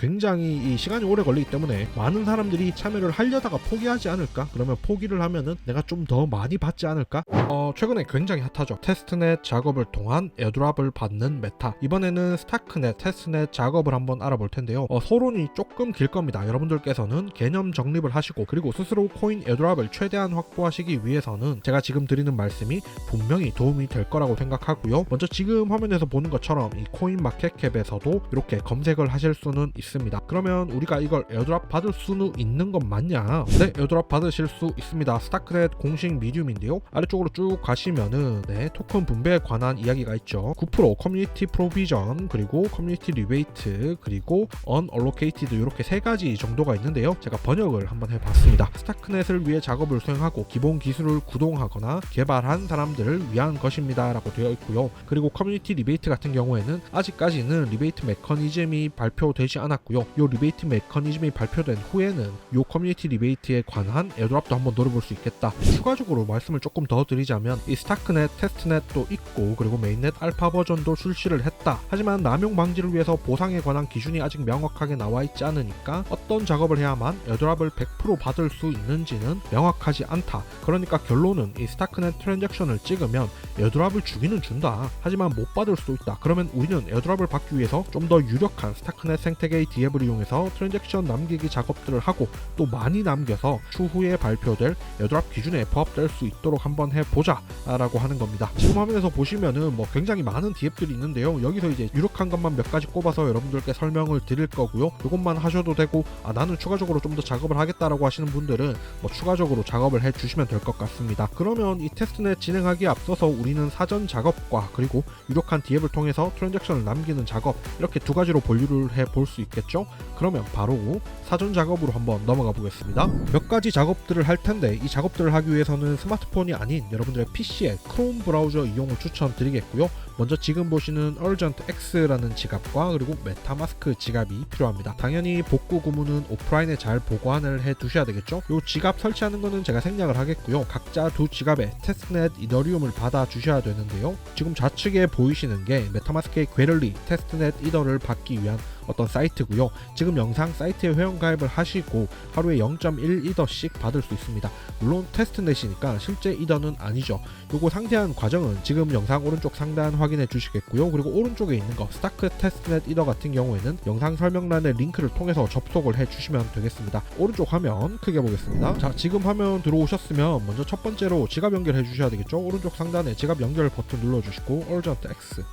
굉장히 이 시간이 오래 걸리기 때문에 많은 사람들이 참여를 하려다가 포기하지 않을까? 그러면 포기를 하면은 내가 좀 더 많이 받지 않을까? 어, 최근에 굉장히 핫하죠. 테스트넷 작업을 통한 에어드랍을 받는 메타. 이번에는 스타크넷, 테스트넷 작업을 한번 알아볼 텐데요. 어, 서론이 조금 길 겁니다. 여러분들께서는 개념 정립을 하시고 그리고 스스로 코인 에어드랍을 최대한 확보하시기 위해서는 제가 지금 드리는 말씀이 분명히 도움이 될 거라고 생각하고요. 먼저 지금 화면에서 보는 것처럼 이 코인 마켓캡에서도 이렇게 검색을 하실 수는 있습니다. 그러면 우리가 이걸 에어드랍 받을 수는 있는 건 맞냐? 네, 에어드랍 받으실 수 있습니다. 스타크넷 공식 미디움인데요. 아래쪽으로 쭉 가시면은 네, 토큰 분배에 관한 이야기가 있죠. 9% 커뮤니티 프로비전 그리고 커뮤니티 리베이트 그리고 언얼로케이티드 이렇게 세 가지 정도가 있는데요. 제가 번역을 한번 해봤습니다. 스타크넷을 위해 작업을 수행하고 기본 기술을 구동하거나 개발한 사람들을 위한 것입니다라고 되어 있고요. 그리고 커뮤니티 리베이트 같은 경우에는 아직까지는 리베이트 메커니즘이 발표되지 않았 고요. 이 리베이트 메커니즘이 발표된 후에는 이 커뮤니티 리베이트에 관한 에어드랍도 한번 노려볼 수 있겠다. 추가적으로 말씀을 조금 더 드리자면 이 스타크넷, 테스트넷도 있고 그리고 메인넷 알파 버전도 출시를 했다. 하지만 남용 방지를 위해서 보상에 관한 기준이 아직 명확하게 나와 있지 않으니까 어떤 작업을 해야만 에어드랍을 100% 받을 수 있는지는 명확하지 않다. 그러니까 결론은 이 스타크넷 트랜잭션을 찍으면 에어드랍을 주기는 준다. 하지만 못 받을 수도 있다. 그러면 우리는 에어드랍을 받기 위해서 좀 더 유력한 스타크넷 생태계의 디앱을 이용해서 트랜잭션 남기기 작업들을 하고 또 많이 남겨서 추후에 발표될 에어드랍 기준에 부합될 수 있도록 한번 해보자 라고 하는 겁니다. 지금 화면에서 보시면은 뭐 굉장히 많은 디앱들이 있는데요. 여기서 이제 유력한 것만 몇 가지 꼽아서 여러분들께 설명을 드릴 거고요. 이것만 하셔도 되고 아 나는 추가적으로 좀 더 작업을 하겠다라고 하시는 분들은 뭐 추가적으로 작업을 해 주시면 될 것 같습니다. 그러면 이 테스트넷 진행하기에 앞서서 우리는 사전 작업과 그리고 유력한 디앱을 통해서 트랜잭션을 남기는 작업 이렇게 두 가지로 분류를 해볼 수 있 겠죠. 그러면 바로 사전 작업으로 한번 넘어가 보겠습니다. 몇 가지 작업들을 할 텐데 이 작업들을 하기 위해서는 스마트폰이 아닌 여러분들의 PC에 크롬 브라우저 이용을 추천드리겠고요. 먼저 지금 보시는 Urgent X라는 지갑과 그리고 메타마스크 지갑이 필요합니다. 당연히 복구 구문은 오프라인에 잘 보관을 해 두셔야 되겠죠. 이 지갑 설치하는 거는 제가 생략을 하겠고요. 각자 두 지갑에 테스트넷 이더리움을 받아 주셔야 되는데요. 지금 좌측에 보이시는 게 메타마스크의 괴럴리 테스트넷 이더를 받기 위한 어떤 사이트고요. 지금 영상 사이트에 회원 가입을 하시고 하루에 0.1 이더씩 받을 수 있습니다. 물론 테스트넷이니까 실제 이더는 아니죠. 요거 상세한 과정은 지금 영상 오른쪽 상단 확인해 주시겠고요. 그리고 오른쪽에 있는 거 스타크 테스트넷 이더 같은 경우에는 영상 설명란의 링크를 통해서 접속을 해 주시면 되겠습니다. 오른쪽 화면 크게 보겠습니다. 자, 지금 화면 들어오셨으면 먼저 첫 번째로 지갑 연결해 주셔야 되겠죠. 오른쪽 상단에 지갑 연결 버튼 눌러 주시고 Urgent X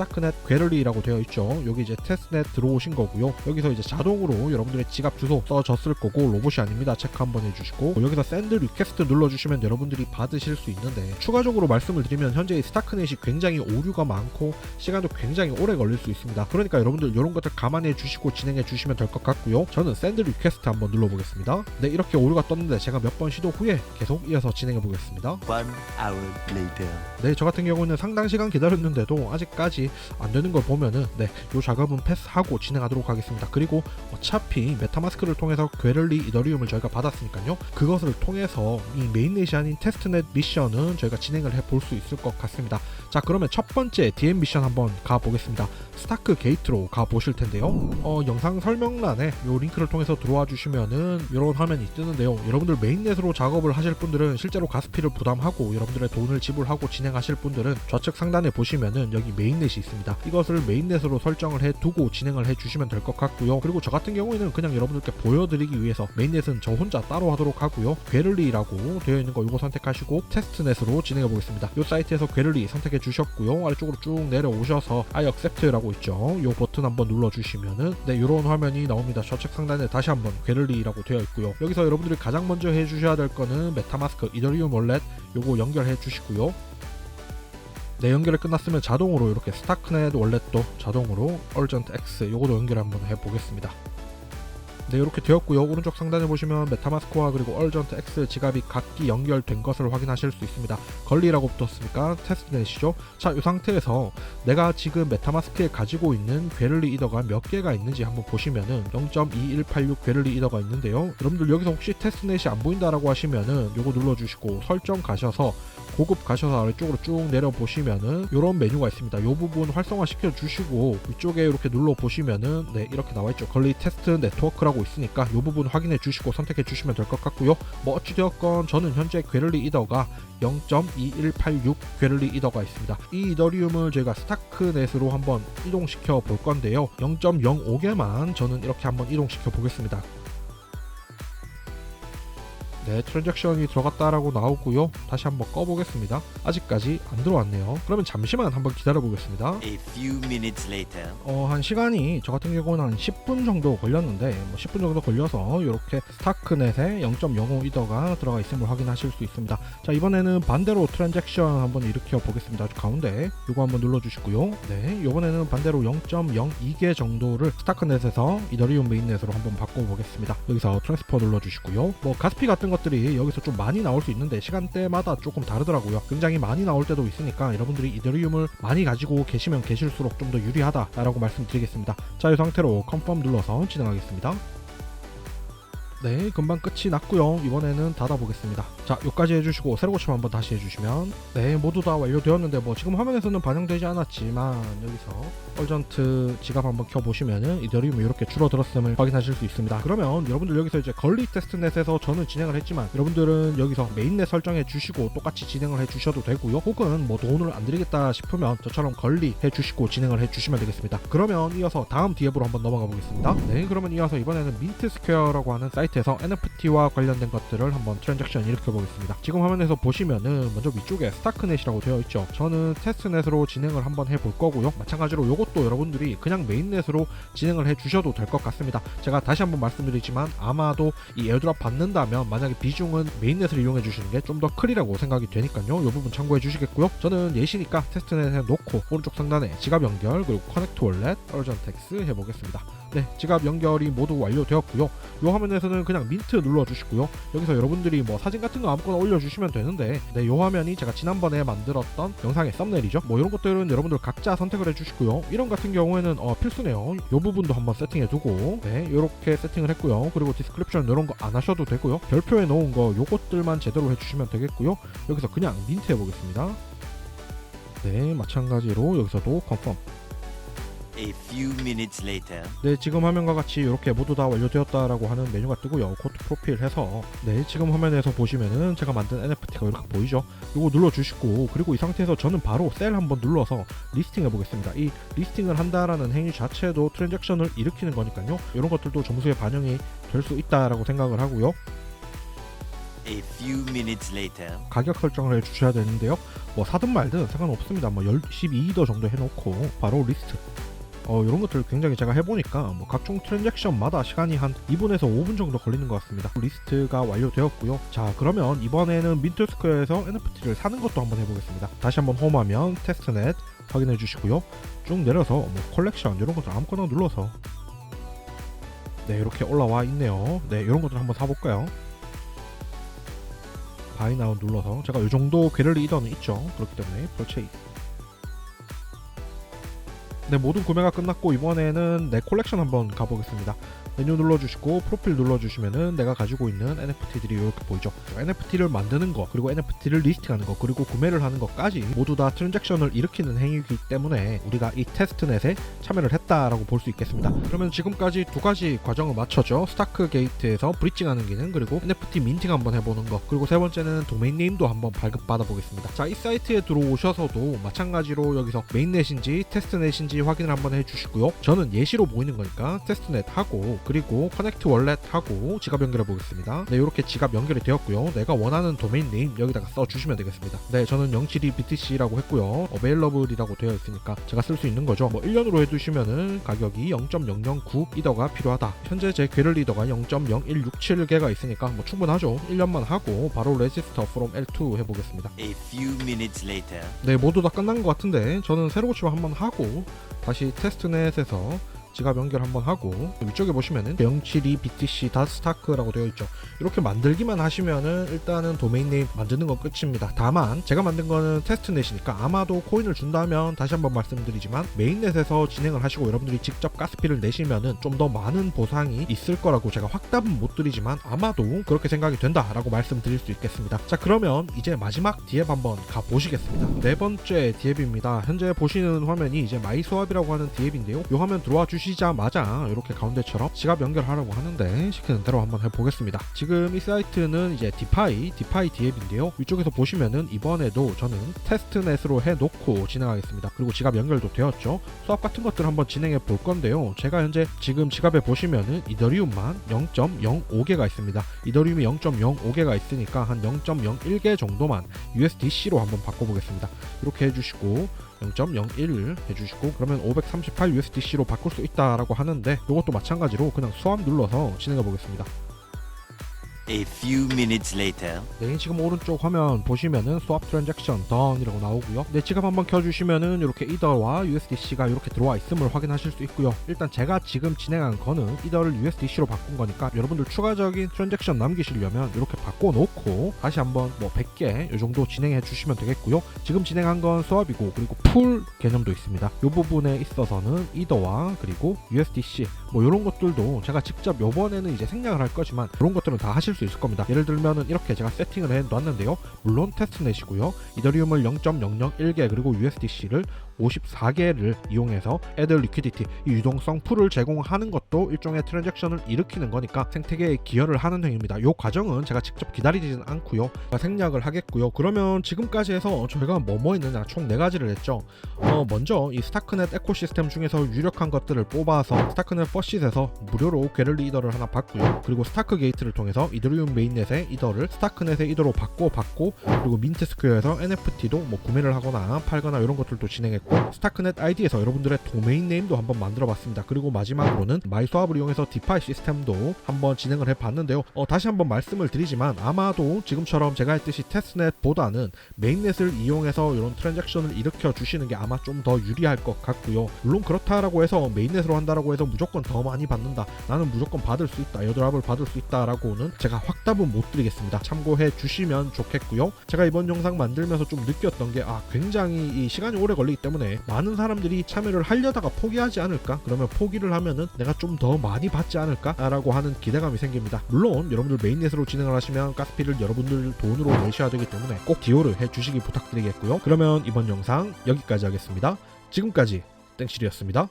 스타크넷 괴럴리라고 되어 있죠. 여기 이제 테스트넷 들어오신 거고요. 여기서 이제 자동으로 여러분들의 지갑 주소 써졌을 거고 로봇이 아닙니다. 체크 한번 해주시고 여기서 샌드 리퀘스트 눌러주시면 여러분들이 받으실 수 있는데 추가적으로 말씀을 드리면 현재 이 스타크넷이 굉장히 오류가 많고 시간도 굉장히 오래 걸릴 수 있습니다. 그러니까 여러분들 이런 것들 감안해 주시고 진행해 주시면 될 것 같고요. 저는 샌드 리퀘스트 한번 눌러보겠습니다. 네 이렇게 오류가 떴는데 제가 몇 번 시도 후에 계속 이어서 진행해 보겠습니다. One hour later. 네, 저 같은 경우는 상당 시간 기다렸는데도 아직까지 안 되는 걸 보면은 네, 요 작업은 패스하고 진행하도록 하겠습니다. 그리고 어차피 메타마스크를 통해서 괴럴리 이더리움을 저희가 받았으니까요. 그것을 통해서 이 메인넷이 아닌 테스트넷 미션은 저희가 진행을 해볼 수 있을 것 같습니다. 자, 그러면 첫 번째 DM 미션 한번 가 보겠습니다. 스타크 게이트로 가 보실 텐데요. 어, 영상 설명란에 요 링크를 통해서 들어와 주시면은 이런 화면이 뜨는데요. 여러분들 메인넷으로 작업을 하실 분들은 실제로 가스피를 부담하고 여러분들의 돈을 지불하고 진행하실 분들은 좌측 상단에 보시면은 여기 메인넷 이 있습니다. 이것을 메인넷으로 설정을 해 두고 진행을 해 주시면 될 것 같고요. 그리고 저 같은 경우에는 그냥 여러분들께 보여드리기 위해서 메인넷은 저 혼자 따로 하도록 하고요. 괴럴리라고 되어 있는 거 이거 선택하시고 테스트넷으로 진행해 보겠습니다. 이 사이트에서 괴럴리 선택해 주셨고요. 아래쪽으로 쭉 내려오셔서 I accept라고 있죠. 이 버튼 한번 눌러 주시면은 네 이런 화면이 나옵니다. 좌측 상단에 다시 한번 괴럴리라고 되어 있고요. 여기서 여러분들이 가장 먼저 해 주셔야 될 거는 메타마스크 이더리움 월렛 요거 연결해 주시고요. 네 연결이 끝났으면 자동으로 이렇게 스타크넷 월렛도 자동으로 Urgent X 요거도 연결 한번 해보겠습니다. 네 이렇게 되었고요 오른쪽 상단에 보시면 메타마스크와 그리고 얼전트 X 지갑이 각기 연결된 것을 확인하실 수 있습니다 걸리라고 붙었으니까 테스트넷이죠 자이 상태에서 내가 지금 메타마스크에 가지고 있는 괴럴리 이더가 몇 개가 있는지 한번 보시면은 0.2186 괴럴리 이더가 있는데요 여러분들 여기서 혹시 테스트넷이 안 보인다라고 하시면은 요거 눌러주시고 설정 가셔서 고급 가셔서 아래쪽으로 쭉 내려 보시면은 이런 메뉴가 있습니다. 이 부분 활성화 시켜 주시고 위쪽에 이렇게 눌러 보시면은 네 이렇게 나와 있죠. 걸리 테스트 네트워크라고 있으니까 이 부분 확인해 주시고 선택해 주시면 될 것 같고요. 뭐 어찌되었건 저는 현재 괴럴리 이더가 0.2186 괴럴리 이더가 있습니다. 이 이더리움을 저희가 스타크넷으로 한번 이동시켜 볼 건데요. 0.05개만 저는 이렇게 한번 이동시켜 보겠습니다. 네, 트랜잭션이 들어갔다라고 나오고요. 다시 한번 꺼보겠습니다. 아직까지 안 들어왔네요. 그러면 잠시만 한번 기다려 보겠습니다. A few minutes later. 어, 한 시간이 저 같은 경우는 한 10분 정도 걸렸는데 뭐 10분 정도 걸려서 이렇게 스타크넷에 0.05 이더가 들어가 있음을 확인하실 수 있습니다. 자 이번에는 반대로 트랜잭션 한번 일으켜 보겠습니다. 가운데 이거 한번 눌러주시고요. 네, 이번에는 반대로 0.02개 정도를 스타크넷에서 이더리움 메인넷으로 한번 바꿔보겠습니다. 여기서 트랜스퍼 눌러주시고요. 뭐 가스피 같은 것들이 여기서 좀 많이 나올 수 있는데 시간대마다 조금 다르더라고요. 굉장히 많이 나올 때도 있으니까 여러분들이 이더리움을 많이 가지고 계시면 계실수록 좀 더 유리하다라고 말씀드리겠습니다. 자, 이 상태로 컨펌 눌러서 진행하겠습니다. 네, 금방 끝이 났고요. 이번에는 닫아보겠습니다. 자, 여기까지 해주시고 새로 고침 한번 다시 해주시면 네, 모두 다 완료되었는데 뭐 지금 화면에서는 반영되지 않았지만 여기서 얼전트 지갑 한번 켜보시면은 이더리움이 이렇게 줄어들었음을 확인하실 수 있습니다. 그러면 여러분들 여기서 이제 걸리 테스트넷에서 저는 진행을 했지만 여러분들은 여기서 메인넷 설정해 주시고 똑같이 진행을 해 주셔도 되고요. 혹은 뭐 돈을 안 드리겠다 싶으면 저처럼 걸리 해 주시고 진행을 해 주시면 되겠습니다. 그러면 이어서 다음 디앱으로 한번 넘어가 보겠습니다. 네, 그러면 이어서 이번에는 민트 스퀘어라고 하는 사이트 에서 NFT와 관련된 것들을 한번 트랜잭션 일으켜 보겠습니다. 지금 화면에서 보시면은 먼저 위쪽에 스타크넷이라고 되어 있죠. 저는 테스트넷으로 진행을 한번 해볼 거고요. 마찬가지로 이것도 여러분들이 그냥 메인넷으로 진행을 해 주셔도 될 것 같습니다. 제가 다시 한번 말씀드리지만 아마도 이 에어드랍 받는다면 만약에 비중은 메인넷을 이용해 주시는 게 좀 더 크리라고 생각이 되니까요. 이 부분 참고해 주시겠고요. 저는 예시니까 테스트넷에 놓고 오른쪽 상단에 지갑 연결 그리고 커넥트 월렛, 어전텍스 해보겠습니다. 네, 지갑 연결이 모두 완료되었고요. 이 화면에서는 그냥 민트 눌러주시고요. 여기서 여러분들이 뭐 사진 같은 거 아무거나 올려주시면 되는데, 네, 이 화면이 제가 지난번에 만들었던 영상의 썸네일이죠. 뭐 이런 것들은 여러분들 각자 선택을 해주시고요. 이런 같은 경우에는 어, 필수네요. 이 부분도 한번 세팅해두고, 네, 이렇게 세팅을 했고요. 그리고 디스크립션 이런 거 안 하셔도 되고요. 별표에 놓은 거 요것들만 제대로 해주시면 되겠고요. 여기서 그냥 민트 해보겠습니다. 네, 마찬가지로 여기서도 컨펌. A few minutes later. 네 지금 화면과 같이 이렇게 모두 다 완료되었다라고 하는 메뉴가 뜨고요. 코드 프로필 해서. 네 지금 화면에서 보시면은 제가 만든 NFT가 이렇게 보이죠? 이거 눌러 주시고 그리고 이 상태에서 저는 바로 셀 한번 눌러서 리스팅 해보겠습니다. 이 리스팅을 한다라는 행위 자체도 트랜잭션을 일으키는 거니까요. 이런 것들도 점수에 반영이 될 수 있다라고 생각을 하고요. A few minutes later. 가격 설정을 해주셔야 되는데요. 뭐 사든 말든 상관없습니다. 뭐 12더 정도 해놓고 바로 리스트 어, 이런 것들 굉장히 제가 해보니까 뭐 각종 트랜잭션마다 시간이 한 2분에서 5분 정도 걸리는 것 같습니다. 리스트가 완료되었고요. 자, 그러면 이번에는 민트스퀘어에서 NFT를 사는 것도 한번 해보겠습니다. 다시 한번 홈하면 테스트넷 확인해 주시고요. 쭉 내려서 뭐 컬렉션 이런 것들 아무거나 눌러서 네, 이렇게 올라와 있네요. 네, 이런 것들 한번 사볼까요? 바이 나우 눌러서 제가 이 정도 괴럴리 이더는 있죠. 그렇기 때문에 퍼체이스 네 모든 구매가 끝났고 이번에는 내 콜렉션 한번 가보겠습니다 메뉴 눌러주시고 프로필 눌러주시면은 내가 가지고 있는 NFT들이 이렇게 보이죠? NFT를 만드는 거 그리고 NFT를 리스팅하는 거 그리고 구매를 하는 것까지 모두 다 트랜잭션을 일으키는 행위이기 때문에 우리가 이 테스트넷에 참여를 했다라고 볼 수 있겠습니다. 그러면 지금까지 두 가지 과정을 마쳤죠 스타크 게이트에서 브리징하는 기능 그리고 NFT 민팅 한번 해보는 거 그리고 세 번째는 도메인 네임도 한번 발급받아 보겠습니다. 자 이 사이트에 들어오셔서도 마찬가지로 여기서 메인넷인지 테스트넷인지 확인을 한번 해주시고요. 저는 예시로 보이는 거니까 테스트넷 하고 그리고 커넥트 월렛 하고 지갑 연결해 보겠습니다. 네 이렇게 지갑 연결이 되었고요. 내가 원하는 도메인 네임 여기다가 써주시면 되겠습니다. 네 저는 072 BTC라고 했고요. 어베일러블이라고 되어 있으니까 제가 쓸 수 있는 거죠. 뭐 1년으로 해두시면은 가격이 0.009 이더가 필요하다. 현재 제 괴를 리더가 0.0167개가 있으니까 뭐 충분하죠. 1년만 하고 바로 레지스터 from L2 해보겠습니다. 네 모두 다 끝난 것 같은데 저는 새로 고침 한번 하고 다시 테스트넷에서 지갑 연결 한번 하고 위쪽에 보시면은 072 BTC 닷스타크라고 되어 있죠. 이렇게 만들기만 하시면은 일단은 도메인 네임 만드는 건 끝입니다. 다만 제가 만든 거는 테스트넷이니까 아마도 코인을 준다면 다시 한번 말씀드리지만 메인넷에서 진행을 하시고 여러분들이 직접 가스피를 내시면은 좀 더 많은 보상이 있을 거라고 제가 확답은 못 드리지만 아마도 그렇게 생각이 된다라고 말씀드릴 수 있겠습니다. 자 그러면 이제 마지막 디앱 한번 가 보시겠습니다. 네 번째 디앱입니다. 현재 보시는 화면이 이제 마이스왑이라고 하는 디앱인데요. 이 화면 들어와 주시 자마자 이렇게 가운데처럼 지갑 연결하려고 하는데 시키는 대로 한번 해보겠습니다. 지금 이 사이트는 이제 디파이 디파이 디앱인데요. 위쪽에서 보시면은 이번에도 저는 테스트넷으로 해놓고 진행하겠습니다. 그리고 지갑 연결도 되었죠. 수업 같은 것들 한번 진행해 볼 건데요. 제가 현재 지금 지갑에 보시면은 이더리움만 0.05개가 있습니다. 이더리움이 0.05개가 있으니까 한 0.01개 정도만 USDC로 한번 바꿔보겠습니다. 이렇게 해주시고 0.01 해주시고 그러면 538 USDC로 바꿀 수 있다라고 하는데 이것도 마찬가지로 그냥 수압 눌러서 진행해 보겠습니다. A few minutes later. 네, 지금 오른쪽 화면 보시면은 swap transaction done이라고 나오고요. 네, 지갑 한번 켜주시면은 이렇게 이더와 USDC가 이렇게 들어와 있음을 확인하실 수 있고요. 일단 제가 지금 진행한 거는 이더를 USDC로 바꾼 거니까 여러분들 추가적인 트랜잭션 남기시려면 이렇게 바꿔놓고 다시 한번 뭐 100개 이 정도 진행해 주시면 되겠고요. 지금 진행한 건 수압이고 그리고 풀 개념도 있습니다. 이 부분에 있어서는 이더와 그리고 USDC 뭐 이런 것들도 제가 직접 요번에는 이제 생략을 할 거지만 이런 것들은 다 하실 수 있을 겁니다. 예를 들면은 이렇게 제가 세팅을 해 놨는데요. 물론 테스트넷이고요. 이더리움을 0.001개 그리고 USDC를 54개를 이용해서 애들 리퀴디티 이 유동성 풀을 제공하는 것도 일종의 트랜잭션을 일으키는 거니까 생태계에 기여를 하는 행위입니다. 이 과정은 제가 직접 기다리지는 않고요. 생략을 하겠고요. 그러면 지금까지 해서 저희가 뭐뭐 했느냐 총 네 가지를 했죠. 어, 먼저 이 스타크넷 에코시스템 중에서 유력한 것들을 뽑아서 스타크넷 퍼시에서 무료로 이더를 하나 받고요. 그리고 스타크 게이트를 통해서 이 더리움 메인넷의 이더를 스타크넷의 이더로 바꿔 받고 그리고 민트 스퀘어에서 NFT도 뭐 구매를 하거나 팔거나 이런 것들도 진행했고 스타크넷 ID에서 여러분들의 도메인 네임도 한번 만들어 봤습니다. 그리고 마지막으로는 마이스왑을 이용해서 디파이 시스템도 한번 진행을 해 봤는데요. 어, 다시 한번 말씀을 드리지만 아마도 지금처럼 제가 했듯이 테스트넷보다는 메인넷을 이용해서 이런 트랜잭션을 일으켜 주시는 게 아마 좀 더 유리할 것 같고요. 물론 그렇다라고 해서 메인넷으로 한다라고 해서 무조건 더 많이 받는다. 나는 무조건 받을 수 있다. 에어드랍을 받을 수 있다라고는 제가 확답은 못 드리겠습니다. 참고해 주시면 좋겠고요. 제가 이번 영상 만들면서 좀 느꼈던 게 아, 굉장히 이 시간이 오래 걸리기 때문에 많은 사람들이 참여를 하려다가 포기하지 않을까? 그러면 포기를 하면은 내가 좀 더 많이 받지 않을까라고 하는 기대감이 생깁니다. 물론 여러분들 메인넷으로 진행을 하시면 가스피를 여러분들 돈으로 내셔야 되기 때문에 꼭 디오를 해 주시기 부탁드리겠고요. 그러면 이번 영상 여기까지 하겠습니다. 지금까지 땡실이었습니다.